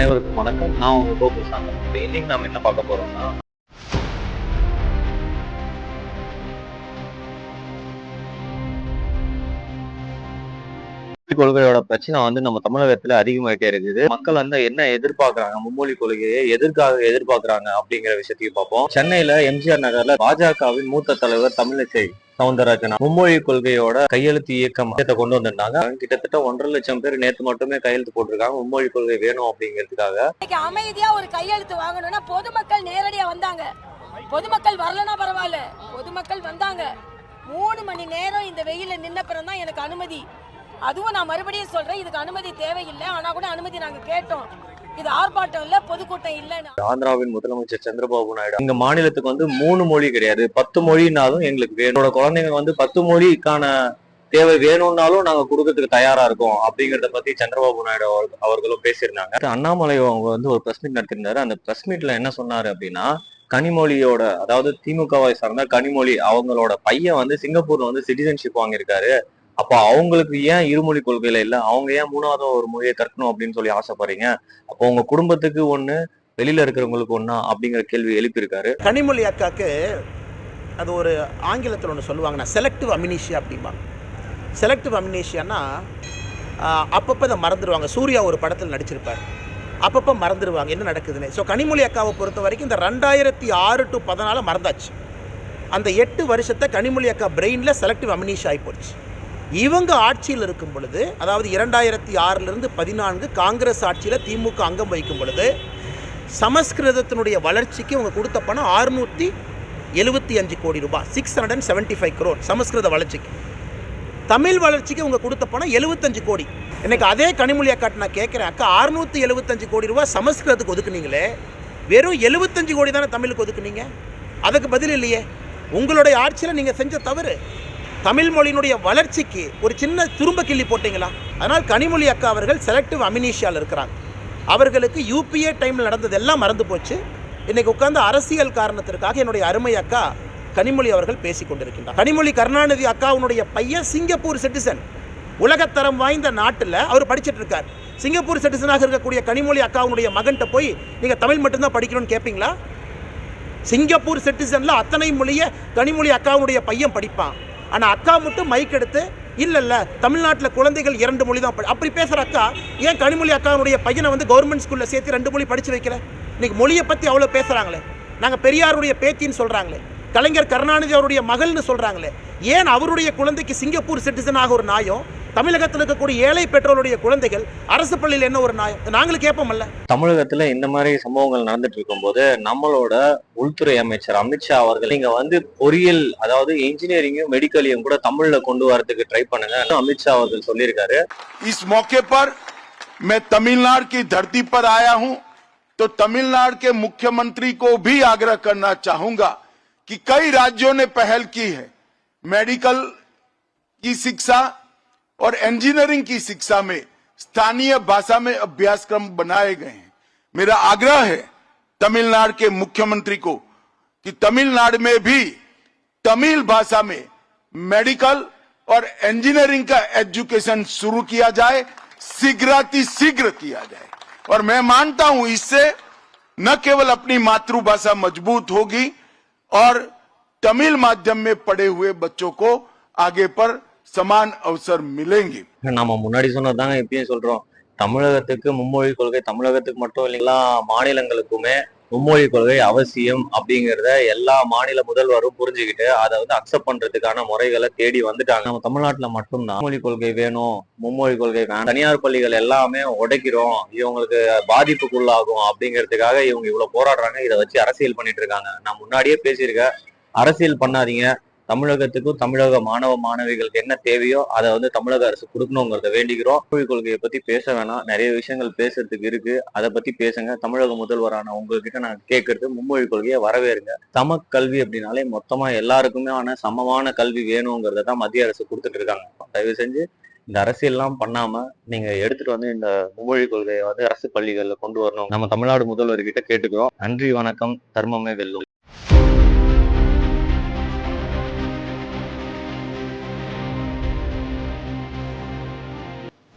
அனைவருக்கும் வணக்கம். நான் உங்க கோகுல் சாந்தம் இப்ப இன்னைக்கு நாம என்ன பார்க்க போறோம்னா கொள்கையோட பிரச்சனை வந்து நம்ம தமிழகத்துல அதிகமாயிட்டே இருக்குது. மக்கள் வந்து என்ன எதிர்பார்க்கறாங்க? மும்மொழி கொள்கையை எதற்காக எதிர்பார்க்கறாங்க அப்படிங்கிற விஷயத்தையும் பார்ப்போம். சென்னையில எம்ஜிஆர் நகர்ல பாஜகவின் மூத்த தலைவர் தமிழிசை சவுந்தரராஜன் மும்மொழி கொள்கையோட கையெழுத்து இயக்கம் கொண்டு வந்திருந்தாங்க. கிட்டத்தட்ட ஒன்றரை லட்சம் பேர் நேத்து மட்டுமே கையெழுத்து போட்டிருக்காங்க. மும்மொழி கொள்கை வேணும் அப்படிங்கிறதுக்காக. அமைதியா ஒரு கையெழுத்து வாங்கணும்னா பொதுமக்கள் நேரடியா வந்தாங்க. பொதுமக்கள் வரலனா பரவாயில்ல. பொதுமக்கள் வந்தாங்க. மூணு மணி நேரம் இந்த வெயில நின்னப்புறம் தான் எனக்கு அனுமதி. அதுவும் நான் மறுபடியும் சொல்றேன் இதுக்கு அனுமதி தேவையில்லை. ஆனா கூட அனுமதி நாங்க கேட்டோம். இது ஆர்ப்பாட்டம் இல்ல பொதுக்கூட்டம் இல்லைன்னு. ஆந்திராவின் முதலமைச்சர் சந்திரபாபு நாயுடு. எங்க மாநிலத்துக்கு வந்து மூணு மொழி கிடையாது. பத்து மொழினாலும் எங்களுக்கு வேணும். என்னோட குழந்தைங்க வந்து பத்து மொழிக்கான தேவை வேணும்னாலும் நாங்க கொடுக்கறதுக்கு தயாரா இருக்கோம் அப்படிங்கறத பத்தி சந்திரபாபு நாயுடு அவர்- அவர்களும் பேசியிருந்தாங்க. அண்ணாமலை அவங்க வந்து ஒரு பிரஸ் மீட் நடத்திருந்தாரு அந்த பிரஸ் மீட்ல என்ன சொன்னாரு அப்படின்னா கனிமொழியோட அதாவது திமுகவை சார்ந்த கனிமொழி அவங்களோட பையன் வந்து சிங்கப்பூர்ல வந்து சிட்டிசன்ஷிப் வாங்கியிருக்காரு. அப்போ அவங்களுக்கு ஏன் இருமொழி கொள்கையில இல்ல? அவங்க ஏன் மூணாவது ஒரு மொழியை கற்கணும் அப்படின்னு சொல்லி ஆசைப்படுறீங்க? அப்போ உங்க குடும்பத்துக்கு ஒண்ணு வெளியில இருக்கிறவங்களுக்கு ஒன்னா அப்படிங்கிற கேள்வி எழுப்பியிருக்காரு. கனிமொழி அக்காக்கு அது ஒரு ஆங்கிலத்தில் ஒன்று சொல்லுவாங்கண்ணா செலக்டிவ் அமினிஷியா அப்படிம்பாங்க. செலக்டிவ் அமினிஷியானா அப்பப்போ அதை மறந்துடுவாங்க சூர்யா ஒரு படத்தில் நடிச்சிருப்பார். அப்பப்போ மறந்துடுவாங்க என்ன நடக்குதுன்னு. ஸோ கனிமொழி அக்காவை பொறுத்த வரைக்கும் இந்த ரெண்டாயிரத்தி ஆறு டு பதினாலு மறந்தாச்சு. அந்த எட்டு வருஷத்தை கனிமொழி அக்கா பிரெயினில் செலக்டிவ் அமினிஷ் ஆகி போச்சு. இவங்க ஆட்சியில் இருக்கும் பொழுது அதாவது இரண்டாயிரத்தி ஆறிலிருந்து பதினான்கு காங்கிரஸ் ஆட்சியில் திமுக அங்கம் வகிக்கும் பொழுது சமஸ்கிருதத்தினுடைய வளர்ச்சிக்கு இவங்க கொடுத்த பணம் ஆறுநூற்றி எழுபத்தி அஞ்சு கோடி ரூபாய் six hundred and seventy five crore சமஸ்கிருத வளர்ச்சிக்கு. தமிழ் வளர்ச்சிக்கு இவங்க கொடுத்த பணம் எழுபத்தஞ்சு கோடி. எனக்கு அதே கனிமொழி அக்காட்டு நான் கேட்குறேன் அக்கா அறுநூற்றி எழுபத்தஞ்சு கோடி ரூபாய் சமஸ்கிருதத்துக்கு ஒதுக்குனீங்களே வெறும் எழுபத்தஞ்சு கோடி தானே தமிழுக்கு ஒதுக்குனீங்க? அதுக்கு பதில் இல்லையே. உங்களுடைய ஆட்சியில் நீங்கள் செஞ்ச தவறு. தமிழ் மொழியினுடைய வளர்ச்சிக்கு ஒரு சின்ன திரும்ப கிள்ளி போட்டிங்களா? அதனால் கனிமொழி அக்கா அவர்கள் செலக்டிவ் அமினிஷியால் இருக்கிறாங்க. அவர்களுக்கு யூபிஏ டைமில் நடந்ததெல்லாம் மறந்து போச்சு. இன்றைக்கி உட்காந்து அரசியல் காரணத்திற்காக என்னுடைய அருமை அக்கா கனிமொழி அவர்கள் பேசி கொண்டிருக்கின்றார். கனிமொழி கருணாநிதி அக்காவுடைய பையன் சிங்கப்பூர் சிட்டிசன் உலகத்தரம் வாய்ந்த நாட்டில் அவர் படிச்சுட்டு இருக்கார். சிங்கப்பூர் சிட்டிசனாக இருக்கக்கூடிய கனிமொழி அக்காவுடைய மகன்கிட்ட போய் நீங்கள் தமிழ் மட்டும்தான் படிக்கணும்னு கேட்பீங்களா சிங்கப்பூர் சிட்டிசனில் அத்தனை மொழியை கனிமொழி அக்காவுடைய பையன் படிப்பான். ஆனால் அக்கா மட்டும் மைக் எடுத்து இல்லை இல்லை தமிழ்நாட்டில் குழந்தைகள் இரண்டு மொழி தான் அப்படி பேசுகிற அக்கா ஏன் கனிமொழி அக்காவுடைய பையனை வந்து கவர்மெண்ட் ஸ்கூலில் சேர்த்து ரெண்டு மொழி படித்து வைக்கல இன்றைக்கி மொழியை பற்றி அவ்வளோ பேசுகிறாங்களே நாங்கள் பெரியாருடைய பேத்தின்னு சொல்கிறாங்களே கலைஞர் கருணாநிதி அவருடைய மகள்னு சொல்கிறாங்களே ஏன் அவருடைய குழந்தைக்கு சிங்கப்பூர் சிட்டிசனாக ஒரு நாயம் தமிழகத்தில் இருக்கக்கூடிய ஏழை பெற்றோருடைய குழந்தைகள் அரசு பள்ளியில் என்ன ஒரு நாயம் நாங்களும் கேட்போம்ல தமிழகத்துல இந்த மாதிரி சம்பவங்கள் நடந்துட்டு இருக்கும்போது நம்மளோட உள்துறை அமைச்சர் அமித்ஷா அவர்கள் நீங்க வந்து பொறியியல் அதாவது இன்ஜினியரிங்கும் மெடிக்கலையும் கூட தமிழ்ல கொண்டு வரதுக்கு ட்ரை பண்ணுங்க அமித்ஷா அவர்கள் சொல்லியிருக்காரு इस मौके पर मैं तमिलनाडु की धरती पर आया हूं तो तमिलनाडु के मुख्यमंत्री को भी आग्रह करना चाहूंगा कि कई राज्यों ने पहल की है मेडिकल की शिक्षा और इंजीनियरिंग की शिक्षा में स्थानीय भाषा में अभ्यासक्रम बनाए गए हैं। मेरा आग्रह है तमिलनाडु के मुख्यमंत्री को कि तमिलनाडु में भी तमिल भाषा में मेडिकल और इंजीनियरिंग का एजुकेशन शुरू किया जाए, शीघ्राति शीघ्र किया जाए। और मैं मानता हूँ इससे न केवल अपनी मातृभाषा मज़बूत होगी और तमिल माध्यम में पढ़े हुए बच्चों को आगे पर समान अवसर मिलेंगे நம்ம முன்னாடி சொன்னதாங்க இப்பயும் சொல்றோம் தமிழகத்துக்கு மும்மொழி கொள்கை தமிழகத்துக்கு மட்டும் இல்லை எல்லா மாநிலங்களுக்குமே மும்மொழி கொள்கை அவசியம் அப்படிங்கறத எல்லா மாநில முதல்வரும் புரிஞ்சுக்கிட்டு அதை வந்து அக்செப்ட் பண்றதுக்கான முறைகளை தேடி வந்துட்டாங்க நம்ம தமிழ்நாட்டுல மட்டும்தான் மும்மொழி கொள்கை வேணும் மும்மொழி கொள்கை வேணும் தனியார் பள்ளிகள் எல்லாமே உடைக்கிறோம் இவங்களுக்கு பாதிப்புக்குள்ளாகும் அப்படிங்கிறதுக்காக இவங்க இவ்வளவு போராடுறாங்க இதை வச்சு அரசியல் பண்ணிட்டு இருக்காங்க நான் முன்னாடியே பேசியிருக்கேன் அரசியல் பண்ணாதீங்க தமிழகத்துக்கும் தமிழக மாணவ மாணவிகளுக்கு என்ன தேவையோ அதை வந்து தமிழக அரசு கொடுக்கணுங்கிறத வேண்டிக்கிறோம் மொழி கொள்கையை பத்தி பேச வேணாம். நிறைய விஷயங்கள் பேசுறதுக்கு இருக்கு. அதை பத்தி பேசுங்க. தமிழக முதல்வரான உங்ககிட்ட நான் கேட்கறது மும்மொழி கொள்கையை வரவேறுங்க. சம கல்வி அப்படின்னாலே மொத்தமா எல்லாருக்குமே ஆன சமமான கல்வி வேணுங்கிறத தான் மத்திய அரசு கொடுத்துட்டு இருக்காங்க. தயவு செஞ்சு இந்த அரசியல்லாம் பண்ணாம நீங்க எடுத்துட்டு வந்து இந்த மும்மொழி கொள்கையை வந்து அரசு பள்ளிகள்ல கொண்டு வரணும். நம்ம தமிழ்நாடு முதல்வர்கிட்ட கேட்டுக்கிறோம். நன்றி வணக்கம். தர்மமே வெல்லும்.